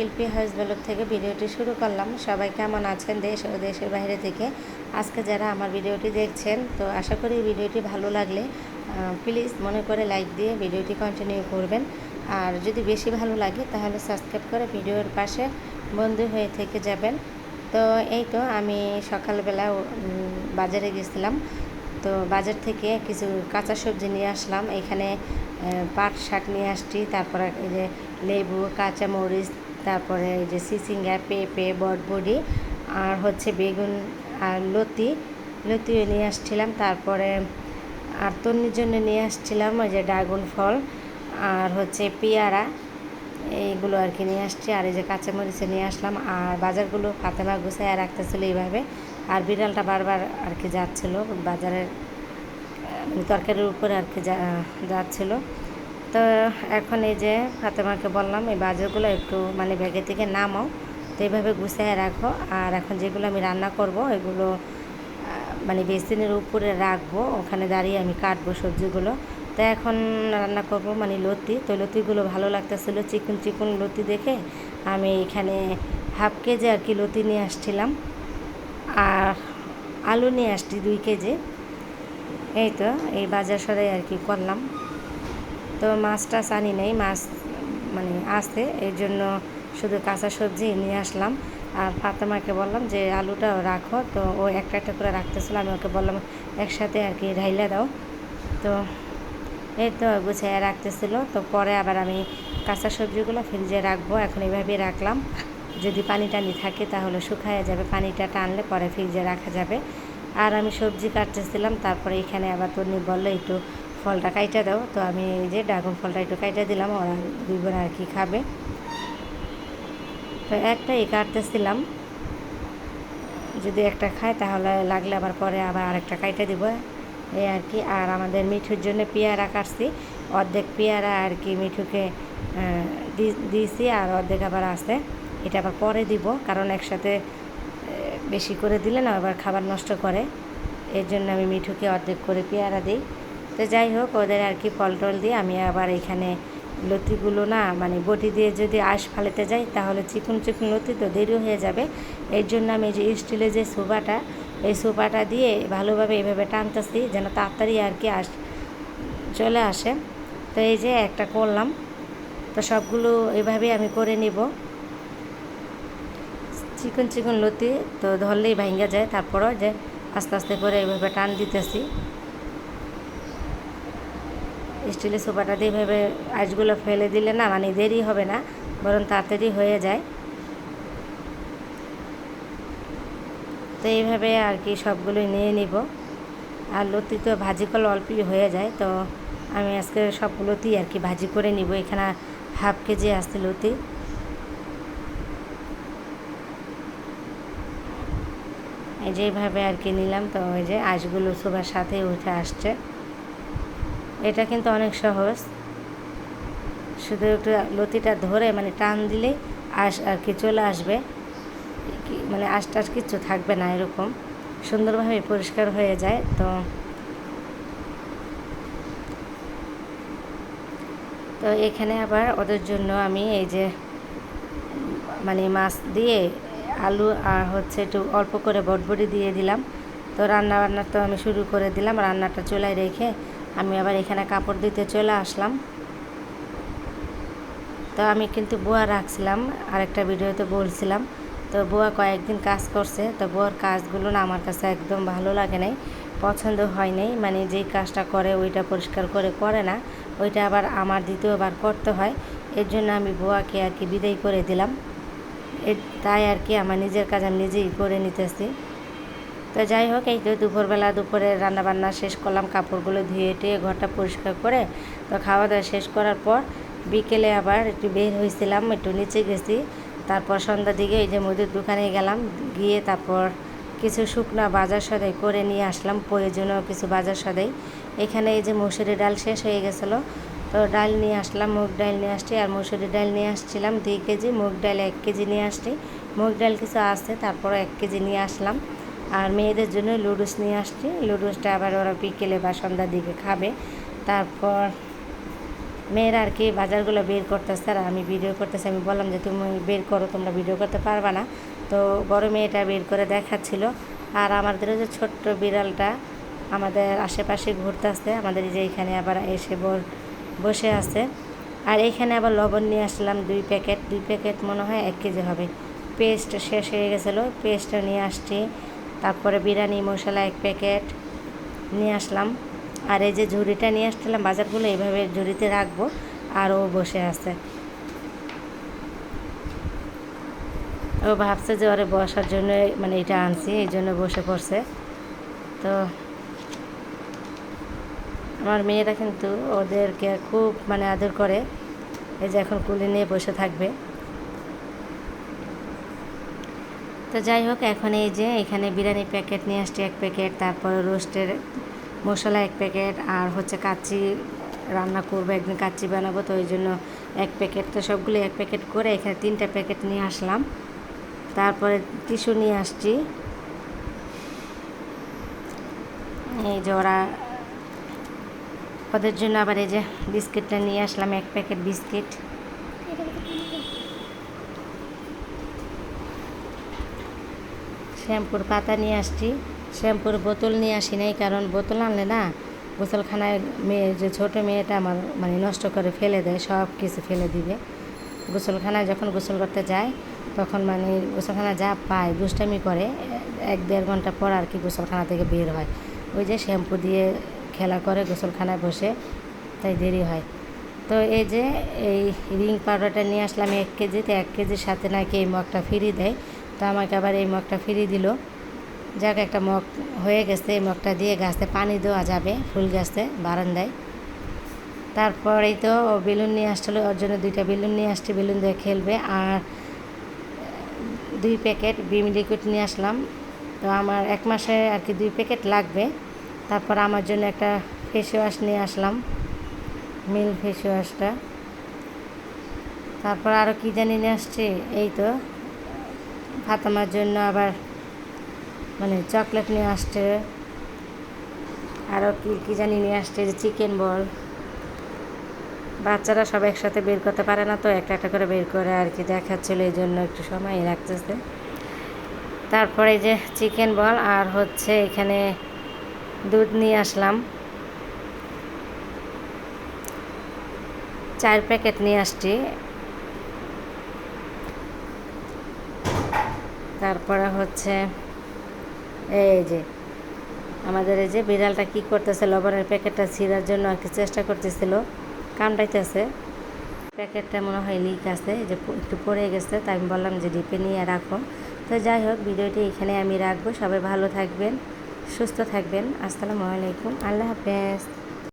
শিল্পী house blog থেকে ভিডিওটি শুরু করলাম। সবাই কেমন আছেন দেশ ও দেশের বাইরে থেকে? আজকে যারা আমার ভিডিওটি দেখছেন, তো আশা করি ভিডিওটি ভালো লাগলে প্লিজ মনে করে লাইক দিয়ে ভিডিওটি কন্টিনিউ করবেন। আর যদি বেশি ভালো লাগে, তাহলে সাবস্ক্রাইব করে ভিডিওর পাশে বন্ধু হয়ে থেকে যাবেন। তো এই তো আমি সকালবেলা বাজারে গেছিলাম। তো বাজার থেকে কিছু কাঁচা সবজি নিয়ে আসলাম। এখানে পাট শাক নিয়ে আসছি, তারপরে এই যে লেবু কাঁচা মরিচ তারপরে এই যে সিসিঙ্গা, পেঁপে, বটবডি আর হচ্ছে বেগুন আর লতি। লতিও নিয়ে আসছিলাম। তারপরে আর তন্নির জন্য নিয়ে আসছিলাম ওই যে ড্রাগন ফল আর হচ্ছে পেয়ারা। এইগুলো আর কি নিয়ে আসছি। আর এই যে কাঁচামরিচে নিয়ে আসলাম। আর বাজারগুলো ফাতেমা গুছায় রাখতেছিল এইভাবে। আর বিড়ালটা বারবার আর কি যাচ্ছিল। বাজারের তরকারির উপরে আর কি যাচ্ছিল। তো এখন এই যে ফাতেমাকে বললাম, এই বাজারগুলো একটু মানে ব্যাগে থেকে নামাও। তো এইভাবে গুছিয়ে রাখো। আর এখন যেগুলো আমি রান্না করব, এগুলো মানে বেসিনের উপরে রাখব। ওখানে দাঁড়িয়ে আমি কাটবো সবজিগুলো। তো এখন রান্না করব মানে লতি। তো লতিগুলো ভালো লাগতেছিল, চিকন চিকন লতি দেখে আমি এখানে হাফ কেজি আর কি লতি নিয়ে আসছিলাম। আর আলু নিয়ে আসছি দুই কেজি। এই তো, এই বাজার সরাই আর কি করলাম। তো মাছ টাছ আনি নেই, মাছ মানে আসতে এই জন্য শুধু কাঁচা সবজি নিয়ে আসলাম। আর ফাতেমাকে বললাম যে আলুটাও রাখো। তো ও একটা একটা করে রাখতেছিল, আমি ওকে বললাম, একসাথে আর কি ঢাইলা দাও। তো এই তো গুছিয়ে রাখতেছিল। তো পরে আবার আমি কাঁচা সবজিগুলো ফ্রিজে রাখব, এখন এইভাবেই রাখলাম। যদি পানি টানি থাকে তাহলে শুকায় যাবে, পানিটা টানলে পরে ফ্রিজে রাখা যাবে। আর আমি সবজি কাটতেছিলাম, তারপরে এখানে আবার তন্নি বলল, একটু ফলটা কাইটা দাও। তো আমি এই যে ড্রাগন ফলটা একটু কাইটা দিলাম, ওরা দুই বোন আর কি খাবে। তো একটা একটাই কাটতেছিলাম যদি একটা খায় তাহলে লাগলে আবার পরে আবার আরেকটা কাইটা দিব। এই আর কি, আর আমাদের মিঠুর জন্য পেয়ারা কাটছি। অর্ধেক পেয়ারা আর কি মিঠুকে দিয়েছি আর অর্ধেক আবার আছে। এটা আবার পরে দিব, কারণ একসাথে বেশি করে দিলে না আবার খাবার নষ্ট করে। এর জন্য আমি মিঠুকে অর্ধেক করে পেয়ারা দিই। তো যাই হোক, ওদের আর কি ফল টল দিয়ে আমি আবার এখানে লতিগুলো না মানে বটি দিয়ে যদি আঁশ ফালাতে যাই, তাহলে চিকুন চিকুন লতি তো দেরি হয়ে যাবে। এর জন্য আমি যে স্টিলের যে সোফাটা এই সোফাটা দিয়ে ভালোভাবে এভাবে টানতেছি, যেন তাড়াতাড়ি আর কি আস চলে আসে। তো এই যে একটা করলাম। তো সবগুলো এভাবেই আমি করে নিব। চিকন চিকন লতি তো ধরলেই ভাঙ্গা যায়, তারপরও যে আস্তে আস্তে করে এইভাবে টান দিতেছি। স্টিলের সোফাটা দিয়ে এভাবে আইসগুলো ফেলে দিলে না মানে দেরি হবে না, বরং তাড়াতাড়ি হয়ে যায়। তো এইভাবে আর কি সবগুলোই নিয়ে নিব। আর লতি তো ভাজি করলে অল্পই হয়ে যায়, তো আমি আজকে সবগুলোতেই আর কি ভাজি করে নিব। এখানে হাফ কেজি আসছে লতি। এই যে এইভাবে আর কি নিলাম, তো ওই যে আঁশগুলো সবার সাথে উঠে আসছে। এটা কিন্তু অনেক সহজ। শুধু একটু লতিটা ধরে মানে টান দিলে আশ আর কি চলে আসবে। মানে আশ টাশ কিচ্ছু থাকবে না এরকম। সুন্দরভাবে পরিষ্কার হয়ে যায় তো। তো এখানে আবার ওদের জন্য আমি এই যে মানে মাছ দিয়ে আলু আর হচ্ছে একটু অল্প করে বটবটি দিয়ে দিলাম। তো রান্না বান্না তো আমি শুরু করে দিলাম। রান্নাটা চুলায় রেখে আমি আবার এখানে কাপড় দিতে চলে আসলাম। তো আমি কিন্তু বুয়া রাখছিলাম, আরেকটা ভিডিওতে বলছিলাম। তো বুয়া কয়েকদিন কাজ করছে, তো বুয়ার কাজগুলো না আমার কাছে একদম ভালো লাগে নাই, পছন্দ হয় নাই। মানে যেই কাজটা করে ওইটা পরিষ্কার করে করে না, ওইটা আবার আমার দ্বিতীয়বার করতে হয়। এর জন্য আমি বুয়াকে আর কি বিদায় করে দিলাম। তাই আর কি আমার নিজের কাজ আমি নিজেই করে নিতেছি। তো যাই হোক, এই তো দুপুরবেলা দুপুরে রান্নাবান্না শেষ করলাম, কাপড়গুলো ধুয়ে টুয়ে ঘরটা পরিষ্কার করে তো খাওয়া দাওয়া শেষ করার পর বিকেলে আবার একটু বের হয়েছিলাম, একটু নিচে গেছি। তারপর সন্ধ্যার দিকে এই যে মুদির দোকানে গেলাম, গিয়ে তারপর কিছু শুকনা বাজার সদাই করে নিয়ে আসলাম, প্রয়োজনীয় কিছু বাজার সদাই। এখানে এই যে মুসুরি ডাল শেষ হয়ে গেছিল, তো ডাল নিয়ে আসলাম, মুগ ডাল নিয়ে আসছি আর মুসুরি ডাল নিয়ে আসছিলাম দুই কেজি, মুগ ডাল এক কেজি নিয়ে আসছি। মুগ ডাল কিছু আসছে তারপর এক কেজি নিয়ে আসলাম। আর মেয়েদের জন্য লুডুস নিয়ে আসছি। লুডুসটা আবার ওরা বিকেলে বা সন্ধ্যার দিকে খাবে। তারপর মেয়েরা আর কি বাজারগুলো বের করতেছে আর আমি ভিডিও করতেছি। আমি বললাম যে, তুমি বের করো, তোমরা ভিডিও করতে পারবা না। তো বড় মেয়েটা বের করে দেখাচ্ছিল। আর আমাদের যে ছোট্ট বিড়ালটা আমাদের আশেপাশে ঘুরতেছে। আমাদের এই যে এখানে আবার এসে বসে আছে। আর এখানে আবার লবণ নিয়ে আসলাম দুই প্যাকেট। দুই প্যাকেট মনে হয় এক কেজি হবে। পেস্ট শেষ হয়ে গেছিল। পেস্টটা নিয়ে আসছি। তারপরে বিরিয়ানি, মশলা এক প্যাকেট নিয়ে আসলাম। আর এই যে ঝুড়িটা নিয়ে আসছিলাম বাজারগুলো, এইভাবে ঝুড়িতে রাখব। আর ও বসে আছে। ও ভাবছে যে ওরে বসার জন্য মানে এটা আনছি, এই জন্য বসে পড়ছে। তো আমার মেয়েরা কিন্তু ওদেরকে খুব মানে আদর করে। এই যে এখন কুলি নিয়ে বসে থাকবে। তো যাই হোক, এখন এই যে এখানে বিরিয়ানি প্যাকেট, নিয়ে আসছি এক প্যাকেট, তারপর রোস্টের মশলা এক প্যাকেট, আর হচ্ছে কাচ্চি রান্না করব, একদিন কাচ্চি বানাবো, তো ওই জন্য এক প্যাকেট। তো সবগুলো এক প্যাকেট করে এখানে তিনটা প্যাকেট নিয়ে আসলাম। তারপরে টিস্যু নিয়ে আসছি। এই যে ওরা, ওদের জন্য আবার এই যে বিস্কিটটা নিয়ে আসলাম, এক প্যাকেট বিস্কিট। শ্যাম্পুর পাতা নিয়ে আসছি। শ্যাম্পুর বোতল নিয়ে আসি নাই, কারণ বোতল আনলে না গোসলখানায় মেয়ে, যে ছোটো মেয়েটা আমার মানে নষ্ট করে ফেলে দেয়, সব কিছু ফেলে দিবে। গোসলখানায় যখন গোসল করতে যায়, তখন মানে গোসলখানা যা পায়, দুষ্টামি করে, এক দেড় ঘণ্টা পর আর কি গোসলখানা থেকে বের হয়। ওই যে শ্যাম্পু দিয়ে খেলা করে গোসলখানায় বসে, তাই দেরি হয়। তো এই যে এই রিং পাউডারটা নিয়ে আসলাম এক কেজিতে, এক কেজির সাথে নাকি এই মগটা ফ্রি দেয়। তো আমাকে আবার এই মগটা ফ্রি দিল। যাক, একটা মগ হয়ে গেছে, এই মগটা দিয়ে গাছে পানি দেওয়া যাবে ফুল গাছে, বারান্দায়। তারপরেই তো বেলুন নিয়ে আসছিল, ওর জন্য দুইটা বেলুন নিয়ে আসছে, বেলুন দিয়ে খেলবে। আর দুই প্যাকেট বিম লিকুইড নিয়ে আসলাম। তো আমার এক মাসে আর কি দুই প্যাকেট লাগবে। তারপর আমার জন্য একটা ফেস ওয়াশ নিয়ে আসলাম, মিল ফেস ওয়াশটা তারপর আরও কী জানি নিয়ে আসছি, এই তো। ফাতামার জন্য আবার মানে চকলেট নিয়ে আসছে। আরও কী কী জানি নিয়ে আসছে যে চিকেন বল বাচ্চারা সব একসাথে বের করতে পারে না তো, একটা একটা করে বের করে আর কি দেখাচ্ছিল, এই জন্য একটু সময় লাগতেছে। তারপরে যে চিকেন বল আর হচ্ছে এখানে দুধ নিয়ে আসলাম। চার প্যাকেট নিয়ে আসছি। তারপরে হচ্ছে এই যে আমাদের এই যে বিড়ালটা কি করতেছে, লবণের প্যাকেটটা ছিঁড়ার জন্য আর কি চেষ্টা করতেছিল, কামড়াইতেছে। প্যাকেটটা মনে হয় লিক আছে যে একটু পড়ে গেছে, তাই আমি বললাম যে ডিপে নিয়ে রাখো। তো যাই হোক, ভিডিওটি এখানে আমি রাখব, সবাই ভালো থাকবেন, সুস্থ থাকবেন, আসসালামু আলাইকুম, আল্লাহ হাফেজ।